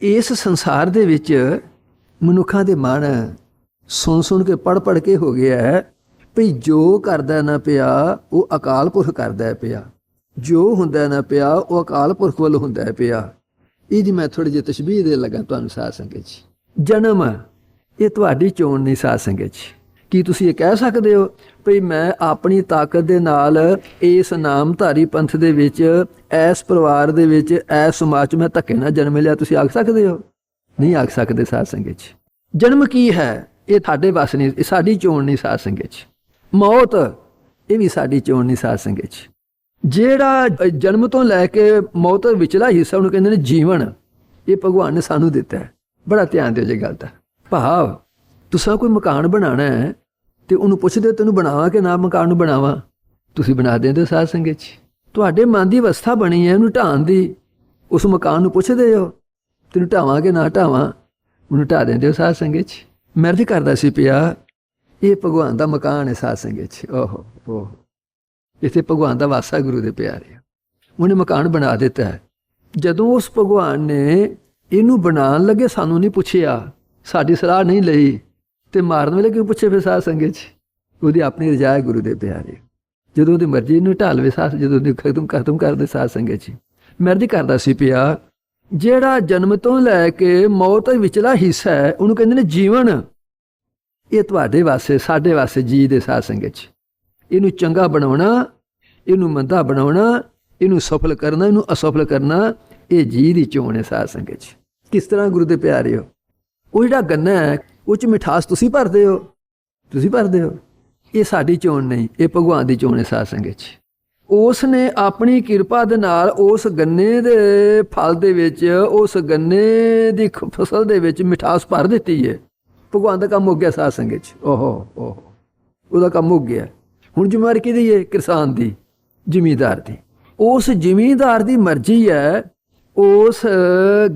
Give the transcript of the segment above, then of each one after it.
ਇਸ ਸੰਸਾਰ ਦੇ ਵਿੱਚ ਮਨੁੱਖਾਂ ਦੇ ਮਨ ਸੁਣ ਸੁਣ ਕੇ ਪੜ ਪੜ ਕੇ ਹੋ ਗਿਆ ਹੈ ਭਈ ਜੋ ਕਰਦਾ ਨਾ ਪਿਆ, ਉਹ ਅਕਾਲ ਪੁਰਖ ਕਰਦਾ ਪਿਆ। ਜੋ ਹੁੰਦਾ ਨਾ ਪਿਆ, ਉਹ ਅਕਾਲ ਪੁਰਖ ਵੱਲੋਂ ਹੁੰਦਾ ਪਿਆ। ਇਹਦੀ ਮੈਂ ਥੋੜੀ ਜਿਹੀ ਤਸ਼ਬੀਹ ਦੇ ਲਗਾ ਤੁਹਾਨੂੰ ਸਾਧ ਸੰਗਤ ਜੀ ਜਨਮ, ਇਹ ਤੁਹਾਡੀ ਚੋਣ ਨਹੀਂ ਸਾਧ ਸੰਗਤ ਜੀ ਕੀ ਤੁਸੀਂ ਇਹ ਕਹਿ ਸਕਦੇ ਹੋ ਭਈ ਮੈਂ ਆਪਣੀ ਤਾਕਤ ਦੇ ਨਾਲ ਇਸ ਨਾਮਧਾਰੀ ਪੰਥ ਦੇ ਵਿੱਚ ਐਸ ਪਰਿਵਾਰ ਦੇ ਵਿੱਚ ਐਸ ਸਮਾਜ 'ਚ ਮੈਂ ਧੱਕੇ ਨਾਲ ਜਨਮ ਲਿਆ? ਤੁਸੀਂ ਆਖ ਸਕਦੇ ਹੋ? ਨਹੀਂ ਆਖ ਸਕਦੇ ਸਾਧ ਸੰਗਤ ਜੀ ਜਨਮ ਕੀ ਹੈ? ਇਹ ਤੁਹਾਡੇ ਵੱਸ ਨਹੀਂ, ਇਹ ਸਾਡੀ ਚੋਣ ਨਹੀਂ ਸਾਧ ਸੰਗਤ ਜੀ ਮੌਤ, ਇਹ ਵੀ ਸਾਡੀ ਚੋਣ ਨਹੀਂ ਸਾਧ ਸੰਗਤ ਜੀ ਜਿਹੜਾ ਜਨਮ ਤੋਂ ਲੈ ਕੇ ਮੌਤ ਵਿਚਲਾ ਹਿੱਸਾ ਉਹਨੂੰ ਕਹਿੰਦੇ ਨੇ ਜੀਵਨ। ਇਹ ਭਗਵਾਨ ਨੇ ਸਾਨੂੰ ਦਿੱਤਾ ਹੈ। ਬੜਾ ਧਿਆਨ ਦਿਓ ਜੇ ਗੱਲ ਦਾ। ਭਾਵ ਤੁਸੀਂ ਕੋਈ ਮਕਾਨ ਬਣਾਉਣਾ ਹੈ ਤੇ ਉਹਨੂੰ ਪੁੱਛਦੇ ਹੋ, ਤੈਨੂੰ ਬਣਾਵਾਂ ਕਿ ਨਾ ਮਕਾਨ ਨੂੰ ਬਣਾਵਾਂ? ਤੁਸੀਂ ਬਣਾ ਦਿੰਦੇ ਹੋ ਸਾਧ ਸੰਗਤ ਜੀ ਤੁਹਾਡੇ ਮਨ ਦੀ ਅਵਸਥਾ ਬਣੀ ਹੈ ਉਹਨੂੰ ਢਾਣ ਦੀ। ਉਸ ਮਕਾਨ ਨੂੰ ਪੁੱਛਦੇ ਹੋ, ਤੈਨੂੰ ਢਾਵਾਂ ਕਿ ਨਾ ਢਾਵਾਂ? ਉਹਨੂੰ ਢਾ ਦਿੰਦੇ ਹੋ ਸਾਧ ਸੰਗਤ ਜੀ ਮੈਂ ਅਰਜ਼ ਕਰਦਾ ਸੀ ਪਿਆ, ਇਹ ਭਗਵਾਨ ਦਾ ਮਕਾਨ ਹੈ ਸਾਧ ਸੰਗਤ ਜੀ ਓਹੋ, ਓਹ। ਇੱਥੇ ਭਗਵਾਨ ਦਾ ਵਾਸਾ ਗੁਰੂ ਦੇ ਪਿਆਰੇ ਉਹਨੇ ਮਕਾਨ ਬਣਾ ਦਿੱਤਾ ਹੈ। ਜਦੋਂ ਉਸ ਭਗਵਾਨ ਨੇ ਇਹਨੂੰ ਬਣਾਉਣ ਲੱਗੇ, ਸਾਨੂੰ ਨਹੀਂ ਪੁੱਛਿਆ। ਸਾਡੀ ਸਲਾਹ ਨਹੀਂ ਲਈ। ਤੇ ਮਾਰਨ ਵੇਲੇ ਕਿਉਂ ਪੁੱਛੇ ਫਿਰ ਸਾਧ ਸੰਗਤ ਜੀ ਉਹਦੀ ਆਪਣੀ ਰਜਾ ਹੈ ਗੁਰੂ ਦੇ ਪਿਆਰੇ ਜਦੋਂ ਉਹਦੀ ਮਰਜ਼ੀ ਨੂੰ ਢਾਲਵੇ ਸਾਧ, ਜਦੋਂ ਉਹਦੀ ਖਤਮ ਖਤਮ ਕਰਦੇ ਸਾਧ ਸੰਗਤ ਜੀ ਮਰਜ਼ੀ ਕਰਦਾ ਸੀ ਪਿਆ, ਜਿਹੜਾ ਜਨਮ ਤੋਂ ਲੈ ਕੇ ਮੌਤ ਵਿਚਲਾ ਹਿੱਸਾ ਹੈ, ਉਹਨੂੰ ਕਹਿੰਦੇ ਨੇ ਜੀਵਨ। ਇਹ ਤੁਹਾਡੇ ਵਾਸਤੇ, ਸਾਡੇ ਵਾਸਤੇ ਜੀ ਦੇ ਸਾਧ ਸੰਗਤ ਜੀ ਇਹਨੂੰ ਚੰਗਾ ਬਣਾਉਣਾ, ਇਹਨੂੰ ਮੰਦਾ ਬਣਾਉਣਾ, ਇਹਨੂੰ ਸਫਲ ਕਰਨਾ, ਇਹਨੂੰ ਅਸਫਲ ਕਰਨਾ, ਇਹ ਜੀ ਦੀ ਚੋਣ ਹੈ ਸਾਧ ਸੰਗਤ ਜੀ ਕਿਸ ਤਰ੍ਹਾਂ ਗੁਰੂ ਦੇ ਪਿਆਰੇ ਹੋ? ਉਹ ਜਿਹੜਾ ਗੰਨਾ ਹੈ ਉਹ ਚ ਮਿਠਾਸ ਤੁਸੀਂ ਭਰਦੇ ਹੋ, ਤੁਸੀਂ ਭਰਦੇ ਹੋ। ਇਹ ਸਾਡੀ ਚੋਣ ਨਹੀਂ, ਇਹ ਭਗਵਾਨ ਦੀ ਚੋਣ ਹੈ ਸਾਧ ਸੰਗਤ ਜੀ ਉਸ ਨੇ ਆਪਣੀ ਕਿਰਪਾ ਦੇ ਨਾਲ ਉਸ ਗੰਨੇ ਦੇ ਫਲ ਦੇ ਵਿੱਚ, ਉਸ ਗੰਨੇ ਦੀ ਖ- ਫਸਲ ਦੇ ਵਿੱਚ ਮਿਠਾਸ ਭਰ ਦਿੱਤੀ ਹੈ। ਭਗਵਾਨ ਦਾ ਕੰਮ ਹੋ ਗਿਆ ਸਾਧ ਸੰਗਤ ਚ। ਓਹੋ ਓਹੋ। ਉਹਦਾ ਕੰਮ ਹੋ ਗਿਆ। ਹੁਣ ਜ਼ਿੰਮੇਵਾਰੀ ਕਿਹਦੀ ਹੈ? ਕਿਸਾਨ ਦੀ, ਜ਼ਿਮੀਦਾਰ ਦੀ। ਉਸ ਜ਼ਿਮੀਦਾਰ ਦੀ ਮਰਜ਼ੀ ਹੈ, ਉਸ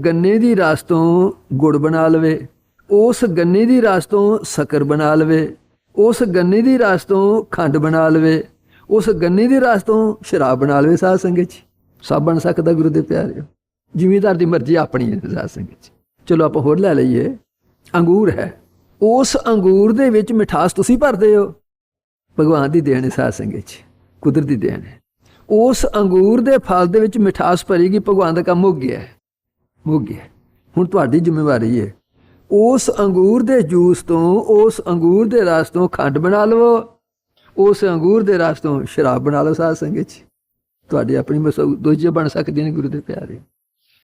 ਗੰਨੇ ਦੀ ਰਸ ਤੋਂ ਗੁੜ ਬਣਾ ਲਵੇ। ਉਸ ਗੰਨੇ ਦੀ ਰਸ ਤੋਂ ਸ਼ੱਕਰ ਬਣਾ ਲਵੇ, ਉਸ ਗੰਨੇ ਦੀ ਰਸ ਤੋਂ ਖੰਡ ਬਣਾ ਲਵੇ, ਉਸ ਗੰਨੇ ਦੀ ਰਸ ਤੋਂ ਸ਼ਰਾਬ ਬਣਾ ਲਵੇ ਸਾਧ ਸੰਗਤ ਜੀ। ਸਭ ਬਣ ਸਕਦਾ ਗੁਰੂ ਦੇ ਪਿਆਰਿਓ। ਜ਼ਿਮੀਦਾਰ ਦੀ ਮਰਜ਼ੀ ਆਪਣੀ ਹੈ ਸਾਧ ਸੰਗਤ ਜੀ। ਚਲੋ ਆਪਾਂ ਹੋਰ ਲੈ ਲਈਏ। ਅੰਗੂਰ ਹੈ। ਉਸ ਅੰਗੂਰ ਦੇ ਵਿੱਚ ਮਿਠਾਸ ਤੁਸੀਂ ਭਰਦੇ ਹੋ। ਭਗਵਾਨ ਦੀ ਦੇਣ ਹੈ ਸਾਧ ਸੰਗਤ ਜੀ। ਕੁਦਰਤ ਦੀ ਦੇਣ ਹੈ। ਉਸ ਅੰਗੂਰ ਦੇ ਫਲ ਦੇ ਵਿੱਚ ਮਿਠਾਸ ਭਰੀਗੀ ਭਗਵਾਨ ਦਾ ਕੰਮ ਹੋ ਗਿਆ ਹੈ। ਹੋ ਗਿਆ ਹੁਣ ਤੁਹਾਡੀ ਜ਼ਿੰਮੇਵਾਰੀ ਹੈ ਉਸ ਅੰਗੂਰ ਦੇ ਜੂਸ ਤੋਂ, ਉਸ ਅੰਗੂਰ ਦੇ ਰਸ ਤੋਂ ਖੰਡ ਬਣਾ ਲਵੋ। ਉਸ ਅੰਗੂਰ ਦੇ ਰਸ ਤੋਂ ਸ਼ਰਾਬ ਬਣਾ ਲਓ ਸਾਧ ਸੰਗਤ ਜੀ। ਤੁਹਾਡੀ ਆਪਣੀ ਮਸੂ ਦੋਜੇ ਬਣ ਸਕਦੀਆਂ ਨੇ ਗੁਰੂ ਦੇ ਪਿਆਰੇ।